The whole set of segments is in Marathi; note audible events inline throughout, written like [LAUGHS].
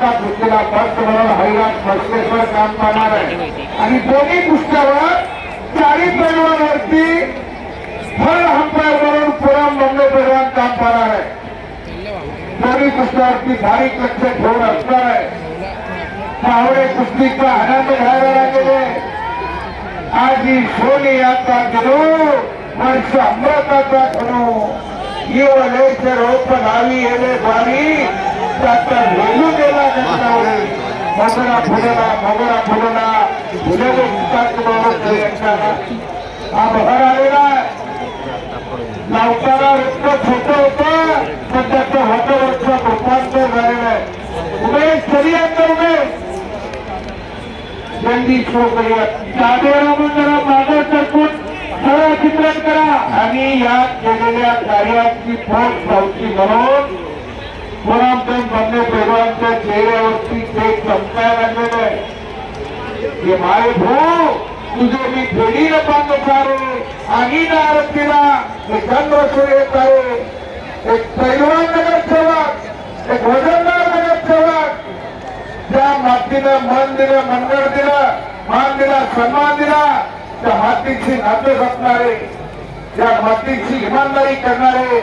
पुरस्कार घेतलेला भक्त म्हणून हरिराज भस्मेश्वर काम पाहणार आहे. आणि दोन्ही पुस्तकावर चारी पैलवानवरती फळ हंपायर म्हणून पुराम बंगले पैलवान काम पाहणार आहे. दोन्ही पुस्तकावरती भारीक लक्ष ठेवून असणार आहे. पाहुणे कुस्तीचा आनंद घ्यायला लागलेले आज ही सोनी यात्रा गेलो. वर्ष अमृताचा खणू येवलेच रोप लावी येले स्वामी त्याचा वेलू गेला मोगरा फुलला मोगरा फुलला फुले हा बहर आलेला लावताना रक्त छोटं होतं पण त्याचं होतं रूपांतर झालेलं आहे. उमेश तरी आता उमेश. जल्दी शो करूया. साधेरामून जरा मागे सरकून सरळ चित्रण करा. आणि या केलेल्या कार्याची फळ पावती म्हणून पुरामचंद बंदे प्रभूंच्या चेहऱ्यावरती ते चमकाय लागलेलं आहे. की माय भाऊ तुझे मी फेडीला बांध सारे आणि आरतीला हे चंद्र सूर्य तारे एक पैलवान नगर सेवक एक वजनदार नगर सेवक त्या मातीनं मन दिलं मंगळ दिलं मान दिला सन्मान दिला. त्या मातीची नाते जपणारे त्या मातीची इमानदारी करणारे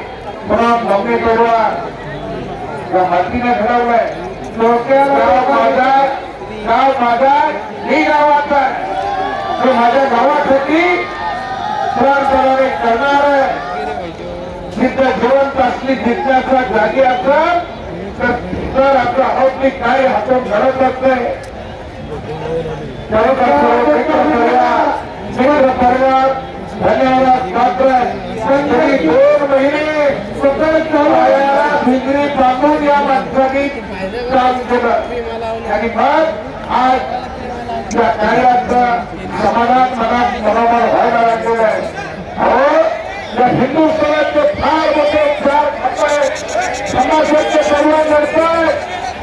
म्हणून मम्मी परिवार. त्या मातीने घडवलंय गाव माझा गाव माझा ही गावाचा आहे. तो माझ्या गावासाठी प्रार्थनाने करणार जिथं जिवंत असली जिज्ञासा जागी असेल तर आपलं औद्योगिक काय हातून घडत असते मित्र परिवार धन्यवाद मात्र दोन महिने सतत पायाला भिंगरी बांधून या माणसाने काम केलं आणि मग आज त्या कार्याचं समाधान मनात बरोबर व्हायला लागलेलं आहे या हिंदुस्थानाचे फार मोठे चार खंड समाजाचे कल्याण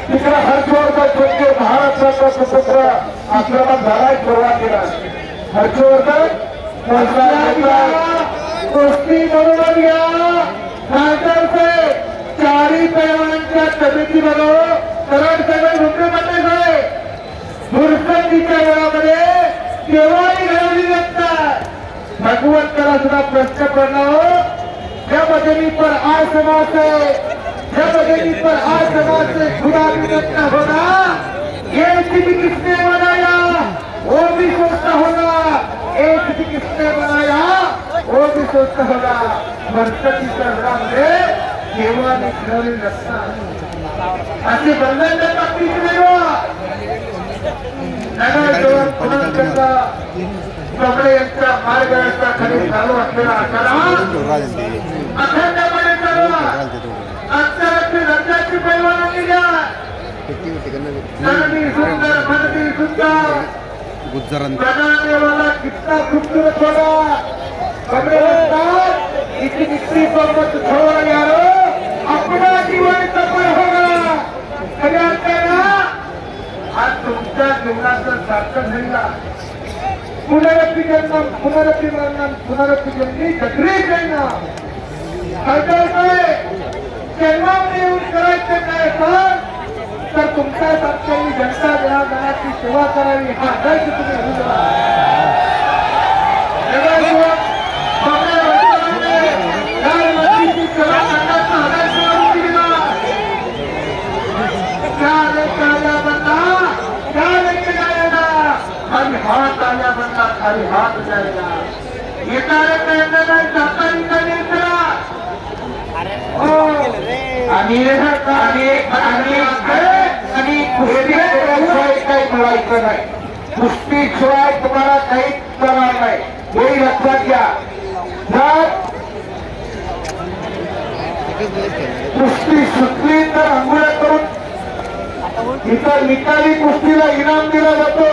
तिकडे हर्षवर्धन म्हणजे महाराष्ट्राचा आक्रमण झालाय सुरुवातीला हर्षवर्धन गोष्टी खासदार साहेब चारी पैलवानच्या समिती बरोबर सरळ सगळे मुख्यमंत्री साहेब दुर्संधीच्या वेळामध्ये केव्हाही घडवली नसतात भगवंताला सुद्धा प्रश्न पडला हो जब पर पर समाज से जब अजनी पर आसमां से खुदा भी न होगा ये सिद्ध किसने बनाया वो भी सोचता होगा एक सिद्ध किसने बनाया वो भी सोचता होगा भरकतीच्या घरामध्ये केव्हा निघणारी नसतात. अशी बंधन त्यांचा कपडे यांच्या मार्गदर्शनाखाली चालू असलेला अखंडपणे चालवा रंगाची सुंदर सुंदर. गुजरात बनाने वाला कितना खूबसूरत होगा कपड़े रफ्तार इतनी इतनी मत यारो. अपना जीवन सफल होगा. कल्याण करा आज तुमच्या जीवनाचं सार्थक झाला पुनरपी जन्म पुनरपी मरणम पुनरपी जन्मी जगरी जन्म काय जन्मामध्ये येऊन करायचं काय सर तर तुमच्यासारख्यांनी जनता जनार्दनाची सेवा करावी हा दर्श तुम्ही जगात सगळ्या वर्षामध्ये या मंत्रीची सेवा करण्याचा आदर्श आम्ही दिला. क्या लेके आया बंदा क्या लेके जाएगा खाली हाथ आया बंदा खाली हाथ जाएगा ये कार्य करने में जाता ही नहीं करा हो. आणि आणि नाही. कुस्तीशिवाय तुम्हाला काहीच करणार नाही. हे लक्षात घ्या. जर कुस्ती सुटली तर अंघोळ्या करून इतर निकाली कुस्तीला इनाम दिला जातो.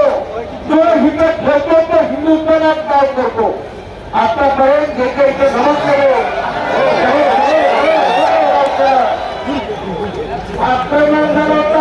जो इथं ठेवतो तो हिंदुस्थानात नाव करतो? आतापर्यंत जे काही इथे नमस्कार केलं आक्रमण झालं होतं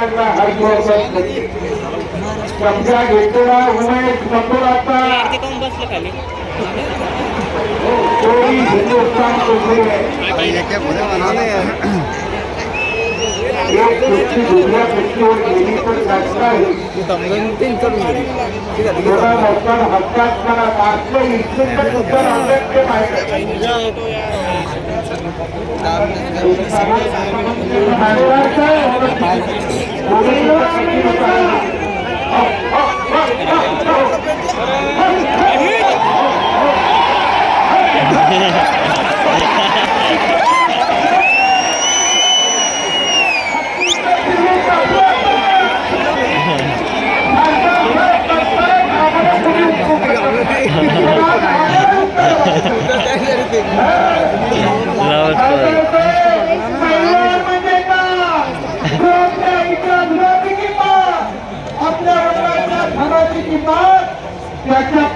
लागला हर्षवर्धन कब्जा घेतलेला उमेश कपूराचा ते कोणी हिंदुस्थान केसरी आहे एक कुस्ती दुसऱ्या गेली तर हक्कात करा माहिती त्याच्या [LAUGHS] [LAUGHS]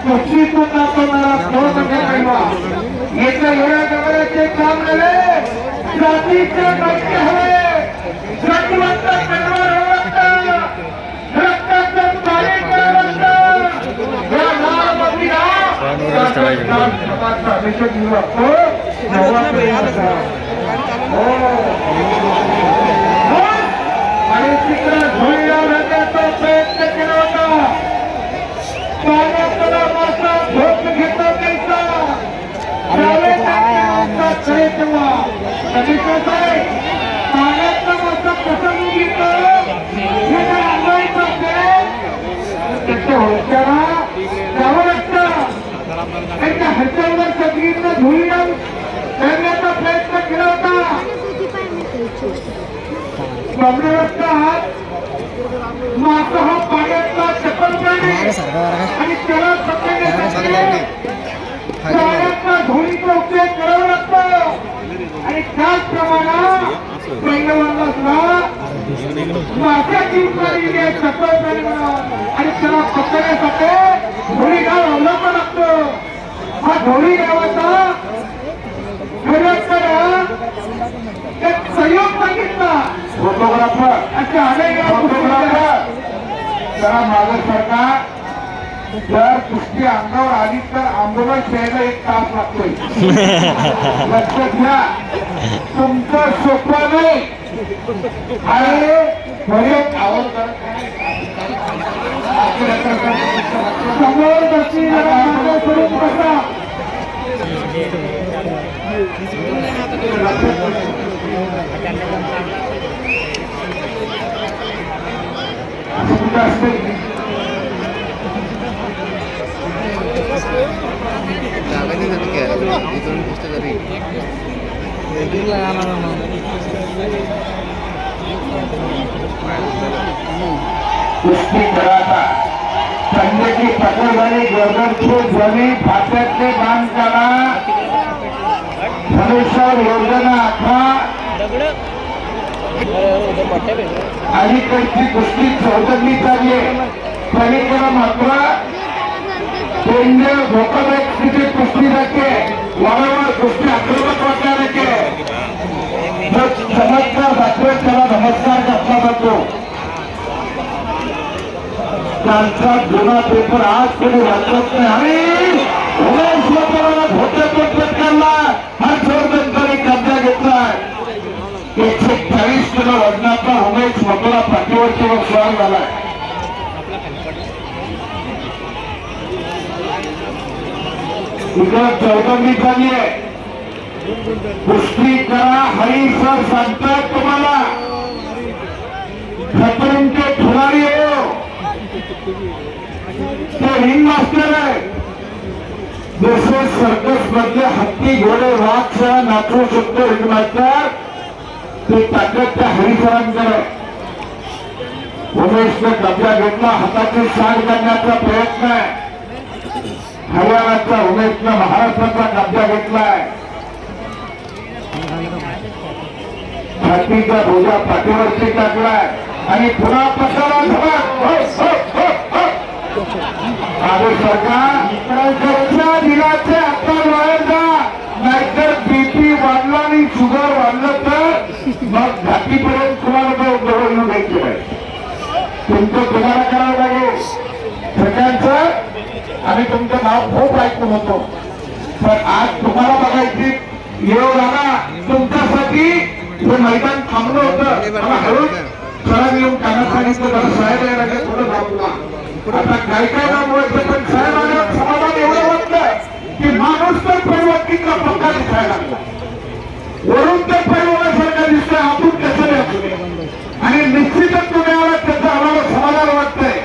पक्षीतून दाखवणारा कोण म्हणजे पैलवान येत्या एवढ्या जगाचे काम नव्हे जातीचे नक्की हवे जातीवंत पैलवान हवं रक्ताचं पाणी करावं या लाल बंदीला समाजाचा अभिषेक दिला हो नवा हो आणि तिकडे धुळीला रंगाचा प्रयत्न केला होता पाण्यातला मासा झोप घेतो कैसा त्यावे टाकण्याचा खेळ तेव्हा कधी कसं आहे पाण्यातला मासा कसा घेतो हे जर अनुभवायचं असेल त्याच्या होत्याला जावं लागतं आणि त्या ह्याच्यावर सगळींना धुळी करण्याचा प्रयत्न केला होता कमरेवरचा हात मासा हा पाण्यातला चपल आणि त्याला पाण्यातला धोनीचा उपयोग करावा लागतो आणि त्याचप्रमाणे पैलवानला सुद्धा माशाची प्राणी आहे चपल आणि त्याला पकडण्यासाठी धोळी गाव अवलंब लागतो हा धोळी गावाचा खरंच एक संयोग सांगितला फोटोग्राफर फोटोग्राफर जरा माझं सरकार जर कुस्ती अंगावर आली तर आंदोलन यायला एक तास लागतोय. लक्षात घ्या. तुमचं सोपं नाही आणि बरेच आवड समोर बसली जरा मागे सोडून बसा असं कुठं असतं कुस्ती कराचा संध्याची पकड झाली गर्दनफूट झाली फाट्यातले बांध करा धनुष्यावर योजना आखा. अलीकडची गोष्टी चौकटली चालली पलीकडे मात्र केंद्र धोकादायक स्थितीत कुस्ती जाते. वारंवार कुस्ती आक्रमक वाटणार जो चमत्कार दाखवेल त्याला नमस्कार घातला जातो. त्यांचा जुना पेपर आज कोणी वाचत नाही. आणि उमेश लोकांना हर्षवर्धनकडे कब्जा घेतलाय. एकशे चाळीस किलो वजनाचा उमेश पाठीवरती स्वार झालाय. इकडं झाली आहे करा हरी सर सांगतात तुम्हाला. खतरूंचे खिलाडी हो. ते रिंग मास्टर आहे. जसे सर्कस मधले हत्ती घोडे वाघ सह नाचवू शकतो रिंग मास्टर ते ताकद त्या हरिसरांकडे उमेशने कब्जा घेतला हाताची साड करण्याचा प्रयत्न आहे. हरियाणाचा उमेशनं महाराष्ट्राचा कब्जा घेतलाय छातीचा भोजा पाठीवरती टाकलाय आणि पुन्हा पसारा झाला हो, हो, हो, सरकार दिलाचे आपण बाहेर जा नाहीतर बीपी वाढला आणि शुगर वाढलं तर मग घाटीपर्यंत तुम्हाला तो जवळ येऊन द्यायची तुमचं तुम्हाला करावं लागेल. सगळ्यांचं आम्ही तुमचं नाव खूप ऐकून होतो. पण आज तुम्हाला बघायची येऊ आला तुमच्यासाठी हे मैदान थांबलं होतं. हळूच सरांनी येऊन कानात सांगितलं मला साहेब यायला लागले थोडं थांबला आता काय काय नाव बोलायचं पण साहेबांना समाधान एवढं वाटलं की माणूस तर परिवर्तीचा पक्का दिसायला लागला. वरून ते परिवारासारखा दिसतोय आपण कसं नाही असू आणि निश्चितच तुम्ही आला त्याचं आम्हाला समाधान वाटतंय.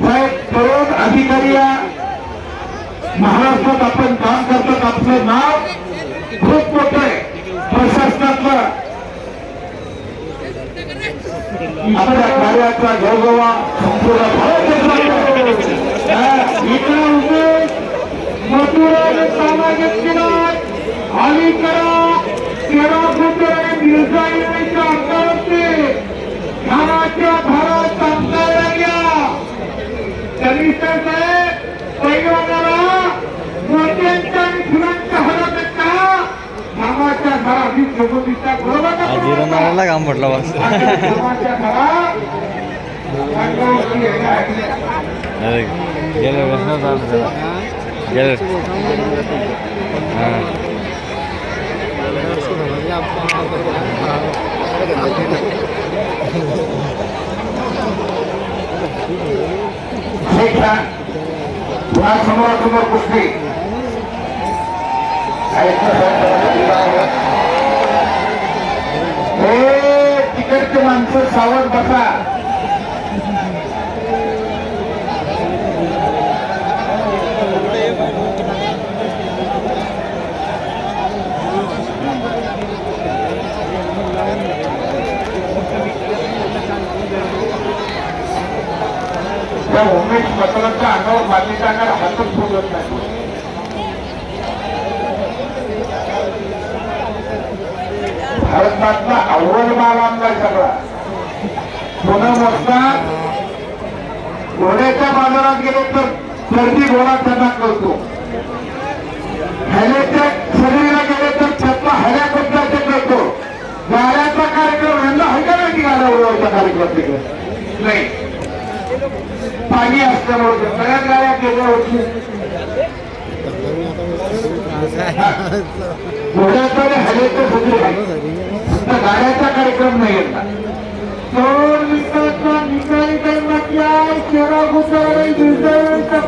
साहेब तरुण अधिकारी या महाराष्ट्रात आपण काम करतात आपलं नाव खूप मोठं आहे. प्रशासनातलं आपल्या कार्याचा गौरवा संपूर्ण भारत करा तेरा आणि मिरजा येण्याच्या अंतरावरती साहेब पैलवानाला मोठ्यांच्या आणि फुलांच्या कामाच्या घरात जगोतीच्या जिरो मारायला काम पडलं बस कामाच्या घरात रंगवती आहे. अरे गेले बसणार चालू त्याला गेले हां ठीक आहे पुन्हा समोरासमोर कुस्ती हे तिकडचे माणसं सावध बसा. त्या उमेश मतदारांच्या अंगावर मारण्याच्या अंगावर हातच फुलत नाही. भारतातला अव्वल माल आणलाय सगळा. पुन्हा मोजतात. घोड्याच्या बाजारात गेलो तर गर्दी घोडा त्यांना करतो. हॅलेच्या शरीराला गेले तर त्यातला हल्या पद्धती करतो. गाड्याचा कार्यक्रम यांना आहे की नाही गाड्या उडवायचा कार्यक्रम तिकडे? नाही. पाणी असल्यामुळे सगळ्यात गाड्या केल्या होती घोड्याचा कार्यक्रम नाही निकाली शेरा गुजराई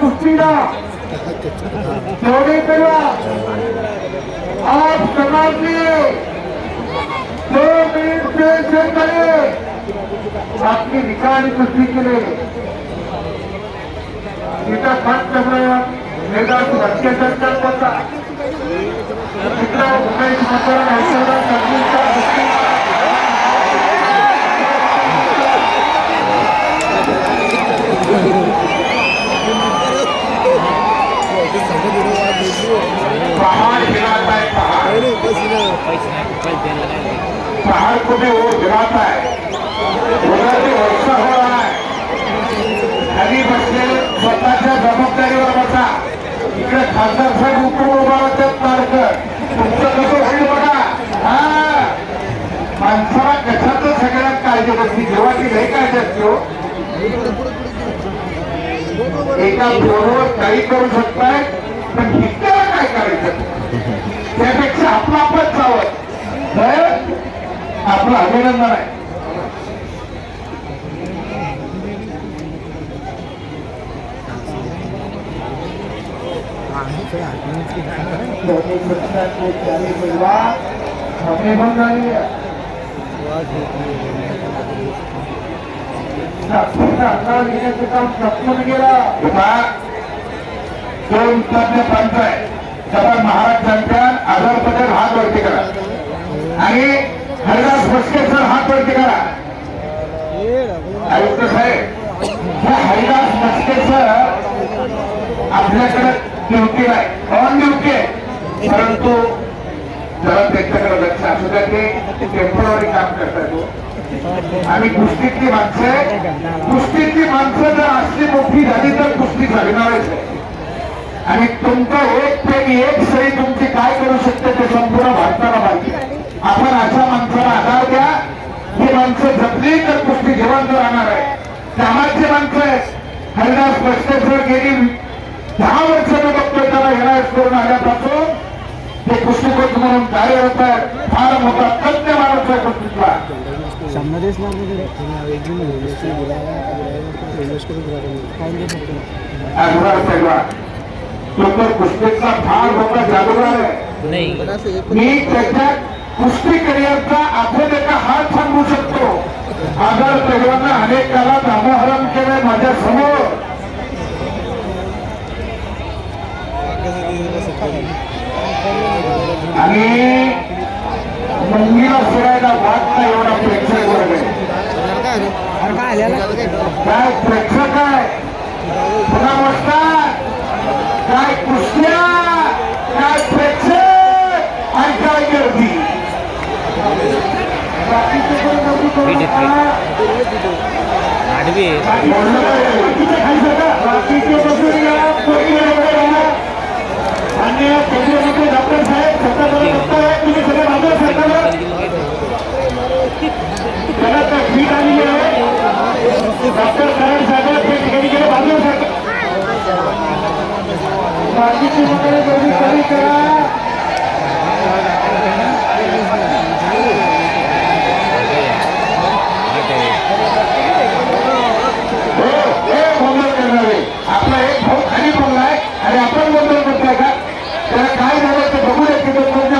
कुस्तीला तेवढे करा आप समाज दो से करे आपकी निकाली कुस्ती के लिए इथं फाट कसं अत्याचार करता पहाड़ को भी वो गिराता है उधर वर्षा हो रहा है खाली बसले स्वतःच्या जबाबदारीवर इकडे खासदार साहेब उत्तम उभा राहतात तारकर तुमचं कसं होईल बघा. हा. माणसाला कशाचं सगळ्यात काळजी असते जेव्हा ती लई काळजी असतो हो. एका बरोबर काही करू शकताय पण हिच्याला काय करायचं? त्यापेक्षा आपलं आपलंच सावध आपलं अभिनंदन आहे दोन्ही पक्षाचे चारी परिवार हमें बन रहे हैं नागपूरचा अंदाज घेण्याचं काम संपून गेलं दोन तज्ञ पंच आहे जबर महाराज चॅम्पियन आझाद पटेल हात वरती करा आणि हरिदास भोसके सर हात वरती करा आयुक्त साहेब हरिदास भोसके सर आपल्याकडे ड्युटी नाही. ऑन आहे परंतु जरा त्यांच्याकडे लक्ष. असू द्या ते. टेंपररी काम करतात आणि कुस्तीतली माणसं कुस्तीतली माणसं जर असली मोठी झाली तर कुस्ती घडणारच आणि तुमचा एक प्रेम एक सही तुमची काय करू शकते ते संपूर्ण भारताला माहिती आपण अशा माणसाला आधार द्या. ही माणसं जपली तर कुस्ती जिवंत राहणार आहे. कामाची माणसं आहेत. हरिदास भ्रष्टेश्वर गेली दहा वर्षाचा बघतोय त्याला हेरायच करून आल्यापासून ते कृषीकोच म्हणून कार्यरत आहे फार मोठा तज्ञ माणूस आहे कुस्तीतला कुस्ती करिअरचा आपण एका हात सांगू शकतो. आजार पैलवांना अनेकाला नामोहरण केलंय माझ्यासमोर. Amém. America!